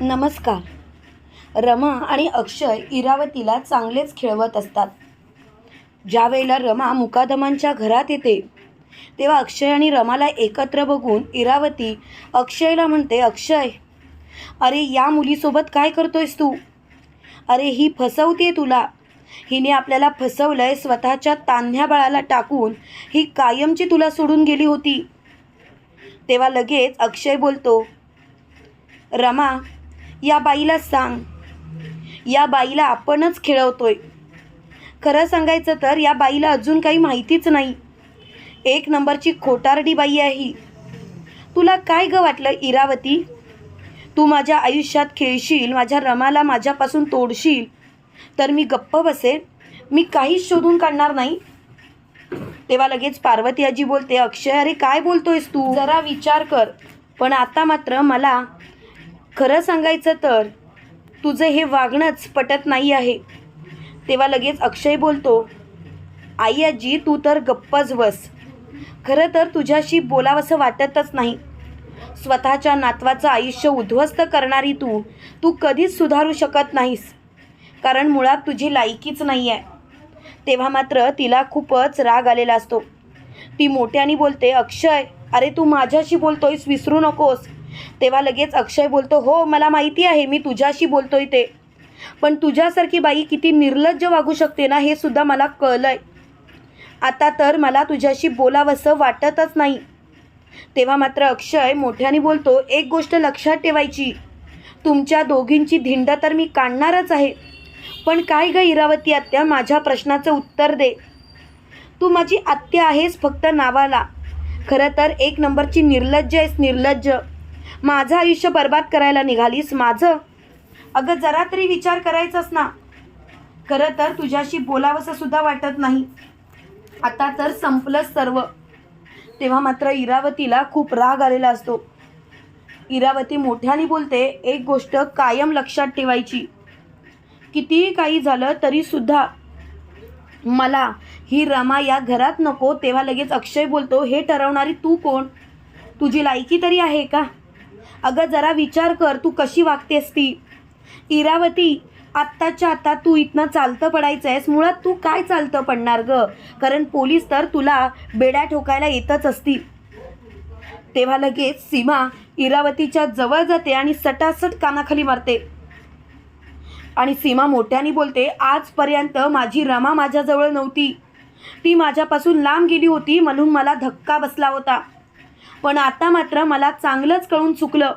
नमस्कार. रमा आणि अक्षय इरावतीला चांगलेच खेळवत असतात. ज्यावेळेला रमा मुकादमांच्या घरात येते तेव्हा अक्षय आणि रमाला एकत्र बघून इरावती अक्षयला म्हणते अक्षय अरे या मुलीसोबत काय करतोयस तू? अरे ही फसवते तुला. हिने आपल्याला फसवलंय स्वतःच्या तान्ह्या बाळाला टाकून ही कायमची तुला सोडून गेली होती. तेव्हा लगेच अक्षय बोलतो रमा या बाईला सांग. या बाईला आपणच खेळवतोय. खरं सांगायचं तर या बाईला अजून काही माहितीच नाही. एक नंबरची खोटारडी बाई आहे. ही तुला काय ग वाटलं इरावती? तू माझ्या आयुष्यात खेळशील माझ्या रमाला माझ्यापासून तोडशील. तर मी गप्प बसेन मी काहीच शोधून काढणार नाही. तेव्हा लगेच पार्वती आजी बोलते अक्षय अरे काय बोलतोयस तू? जरा विचार कर. पण आता मात्र मला खरं सांगायचं तर तुझं हे वागणंच पटत नाही आहे. तेव्हा लगेच अक्षय बोलतो आई आजी तू तर गप्पच बस. खरं तर तुझ्याशी बोलावंसं वाटतच नाही. स्वतःच्या नातवाचं आयुष्य उद्ध्वस्त करणारी तू तू कधीच सुधारू शकत नाहीस. कारण मुळात तुझी लायकीच नाही आहे तेव्हा मात्र तिला खूपच राग आलेला असतो. ती मोठ्याने बोलते अक्षय अरे तू माझ्याशी बोलतोयस विसरू नकोस. तेव्हा लगेच अक्षय बोलतो हो मला माहिती आहे मी तुझ्याशी बोलतोय ते. पण तुझ्यासारखी बाई किती निर्लज्ज वागू शकते ना हे सुद्धा मला कळलंय. आता तर मला तुझ्याशी बोलावंसं वाटतच नाही. तेव्हा मात्र अक्षय मोठ्याने बोलतो एक गोष्ट लक्षात ठेवायची. तुमच्या दोघींची धिंड तर मी काढणारच आहे. पण काय ग इरावती आत्या माझ्या प्रश्नाचं उत्तर दे. तू माझी आत्या आहेस फक्त नावाला. खरं तर एक नंबरची निर्लज्ज आहेस निर्लज्ज. माझं आयुष्य बर्बाद करायला निघालीस माझं? अगं जरा तरी विचार करायचाच ना. खरं तर तुझ्याशी बोलावंसं सुद्धा वाटत नाही. आता तर संपलंच सर्व. तेव्हा मात्र इरावतीला खूप राग आलेला असतो. इरावती मोठ्याने बोलते एक गोष्ट कायम लक्षात ठेवायची. कितीही काही झालं तरीसुद्धा मला ही रमा या घरात नको तेव्हा लगेच अक्षय बोलतो हे ठरवणारी तू कोण? तुझी लायकी तरी आहे का? अगं जरा विचार कर तू कशी वागतेस ती? इरावती आत्ताच्या आता तू इथनं चालतं पडायचं आहेस मुळात तू काय चालतं पडणार ग? कारण पोलीस तर तुला बेड्या ठोकायला येतच असतील तेव्हा लगेच सीमा इरावतीच्या जवळ जाते आणि सटासट कानाखाली मारते. आणि सीमा मोठ्याने बोलते आजपर्यंत माझी रमा माझ्याजवळ नव्हती. ती माझ्यापासून लांब गेली होती म्हणून मला धक्का बसला होता. पण आता मात्र मला चांगलंच कळून चुकलं.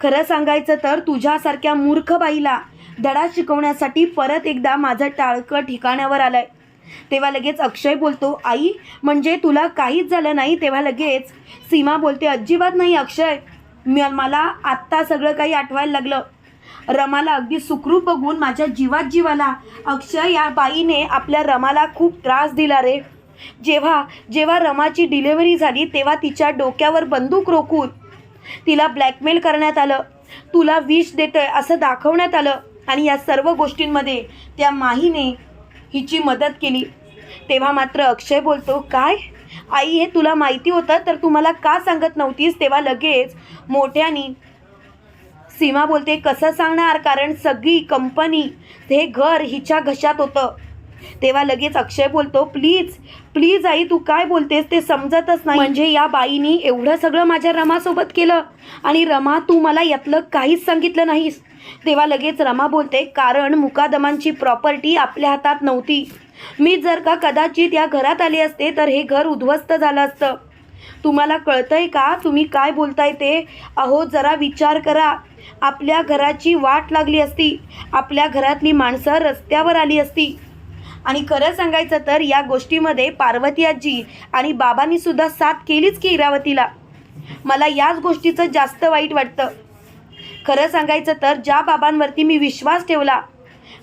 खरं सांगायचं तर तुझ्यासारख्या मूर्ख बाईला धडा शिकवण्यासाठी परत एकदा माझं टाळकं ठिकाणावर आलंय. तेव्हा लगेच अक्षय बोलतो आई म्हणजे तुला काहीच झालं नाही? तेव्हा लगेच सीमा बोलते अजिबात नाही अक्षय. मी मला आत्ता सगळं काही आठवायला लागलं. रमाला अगदी सुखरूप बघून माझ्या जीवात जीवाला अक्षय या बाईने आपल्या रमाला खूप त्रास दिला रे. जेव्हा जेव्हा रमाची डिलेवरी झाली तेव्हा तिच्या डोक्यावर बंदूक रोखून तिला ब्लॅकमेल करण्यात आलं. तुला विष देतोय असं दाखवण्यात आलं आणि या सर्व गोष्टींमध्ये त्या माहीने हिची मदत केली. तेव्हा मात्र अक्षय बोलतो काय? आई हे तुला माहिती होतं तर तू मला का सांगत नव्हतीस? तेव्हा लगेच मोठ्यानी सीमा बोलते कसं सांगणार? कारण सगळी कंपनी हे घर हिच्या घशात होतं. तेव्हा लगेच अक्षय बोलतो प्लीज प्लीज आई तू काय बोलतेस? ते समजतच नाही. म्हणजे या बाईनी एवढं सगळं माझ्या रमासोबत केलं. आणि रमा तू मला यातलं काहीच सांगितलं नाहीस. तेव्हा लगेच रमा बोलते कारण मुकादमांची प्रॉपर्टी आपल्या हातात नव्हती. मी जर का कदाचित या घरात आले असते तर हे घर उद्ध्वस्त झालं असतं. तुम्हाला कळतंय का? तुम्ही काय बोलताय ते? अहो जरा विचार करा. आपल्या घराची वाट लागली असती. आपल्या घरातली माणसं रस्त्यावर आली असती. आणि खरं सांगायचं तर या गोष्टीमध्ये पार्वती आजी आणि बाबांनी सुद्धा साथ केलीच की इरावतीला. मला याच गोष्टीचं जास्त वाईट वाटतं. खरं सांगायचं तर ज्या बाबांवरती मी विश्वास ठेवला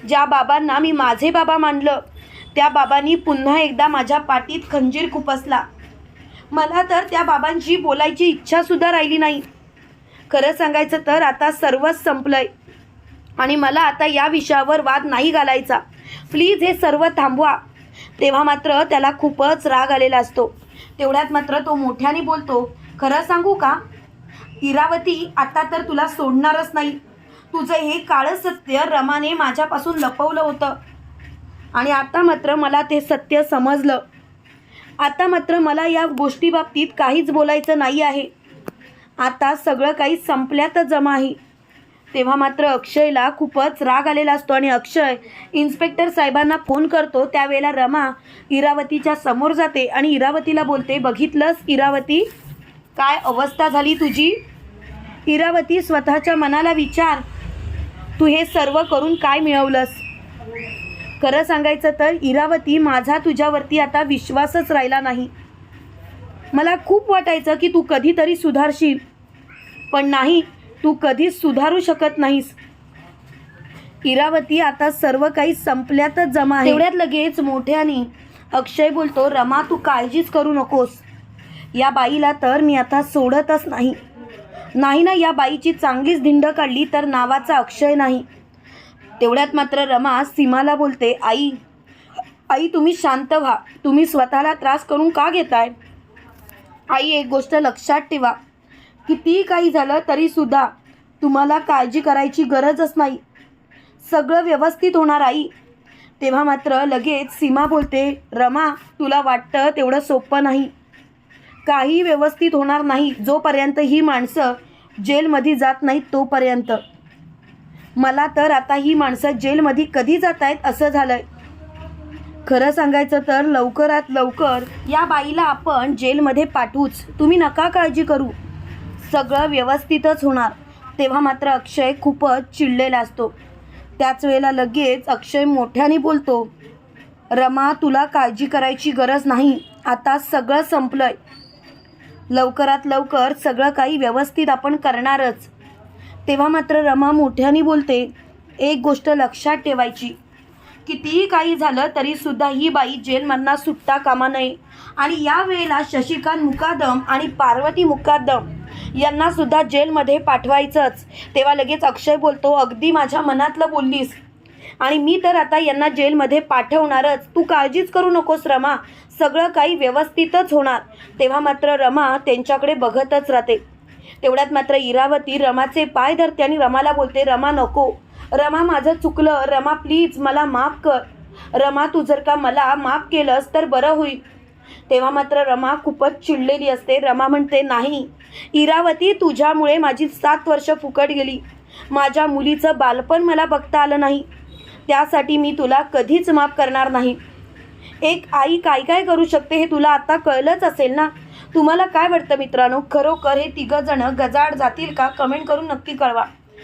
ज्या बाबांना मी माझे बाबा मानलं त्या बाबांनी पुन्हा एकदा माझ्या पाठीत खंजीर खुपसला. मला तर त्या बाबांची बोलायची इच्छासुद्धा राहिली नाही. खरं सांगायचं तर आता सर्वच संपलंय आणि मला आता या विषयावर वाद नाही घालायचा. प्लीज हे सर्व थांबवा. तेव्हा मात्र त्याला खूपच राग आलेला असतो. तेवढ्यात मात्र तो मोठ्याने बोलतो खरं सांगू का? इरावती आता तर तुला सोडणारच नाही. तुझं हे काळं सत्य रमाने माझ्यापासून लपवलं होतं. आणि आता मात्र मला ते सत्य समजलं. आता मात्र मला या गोष्टीबाबतीत काहीच बोलायचं नाही आहे. आता सगळं काही संपल्यातच जमा आहे. तेव्हा मात्र अक्षयला खूपच राग आलेला असतो आणि अक्षय इन्स्पेक्टर साहेबांना फोन करतो. त्यावेळेला रमा इरावतीच्या समोर जाते आणि इरावतीला बोलते बघितलंस इरावती? काय अवस्था झाली तुझी? इरावती स्वतःच्या मनाला विचार. तू हे सर्व करून काय मिळवलंस? खरं सांगायचं तर इरावती माझा तुझ्यावरती आता विश्वासच राहिला नाही. मला खूप वाटायचं की तू कधीतरी सुधारशील. पण नाही तू कधीच सुधारू शकत नाहीस. इरावती आता सर्व काही संपल्यातच जमा आहे. तेवढ्यात लगेच मोठ्याने अक्षय बोलतो रमा तू काळजीच करू नकोस. या बाईला तर मी आता सोडतच नाही. नाही ना या बाईची चांगलीच धिंड काढली तर नावाचा अक्षय नाही. तेवढ्यात मात्र रमा सीमाला बोलते आई आई तुम्ही शांत व्हा. तुम्ही स्वतःला त्रास करून का घेताय? आई एक गोष्ट लक्षात ठेवा. कितीही काही झालं तरीसुद्धा तुम्हाला काळजी करायची गरजच नाही. सगळं व्यवस्थित होणार आई. तेव्हा मात्र लगेच सीमा बोलते रमा तुला वाटतं तेवढं सोपं नाही. काही व्यवस्थित होणार नाही जोपर्यंत ही माणसं जेलमध्ये जात नाहीत तोपर्यंत. मला तर आता ही माणसं जेलमध्ये कधी जात आहेत असं झालंय. खरं सांगायचं तर लवकरात लवकर या बाईला आपण जेलमध्ये पाठवूच. तुम्ही नका काळजी करू. सगळं व्यवस्थितच होणार. तेव्हा मात्र अक्षय खूपच चिडलेला असतो. त्याच वेळेला लगेच अक्षय मोठ्याने बोलतो रमा तुला काळजी करायची गरज नाही. आता सगळं संपलंय. लवकरात लवकर सगळं काही व्यवस्थित आपण करणारच. तेव्हा मात्र रमा मोठ्याने बोलते एक गोष्ट लक्षात ठेवायची. कितीही काही झालं तरीसुद्धा ही बाई जेलमधना सुटता कामा नये. आणि या वेळेला शशिकांत मुकादम आणि पार्वती मुकादम यांना सुद्धा जेलमध्ये पाठवायचंच. तेव्हा लगेच अक्षय बोलतो अगदी माझ्या मनातलं बोललीस. आणि मी तर आता यांना जेलमध्ये पाठवणारच. तू काळजीच करू नकोस रमा. सगळं काही व्यवस्थितच होणार. तेव्हा मात्र रमा त्यांच्याकडे बघतच राहते. तेवढ्यात मात्र इरावती रमाचे पाय धरते आणि रमाला बोलते रमा नको. रमा माझं चुकलं. रमा प्लीज मला माफ कर. रमा तू जर का मला माफ केलंस तर बरं होईल. तेव्हा मात्र रमा खूपच चिडलेली असते. रमा म्हणते नाही. इरावती तुझ्यामुळे माझी सात वर्ष फुकट गेली. माझ्या मुलीचं बालपण मला बघता आलं नाही. त्यासाठी मी तुला कधीच माफ करणार नाही. एक आई काय काय करू शकते हे तुला आता कळलंच असेल ना? तुम्हाला काय वाटतं मित्रांनो? खरोखर हे तिघं जण गजाड जातील का? कमेंट करून नक्की कळवा.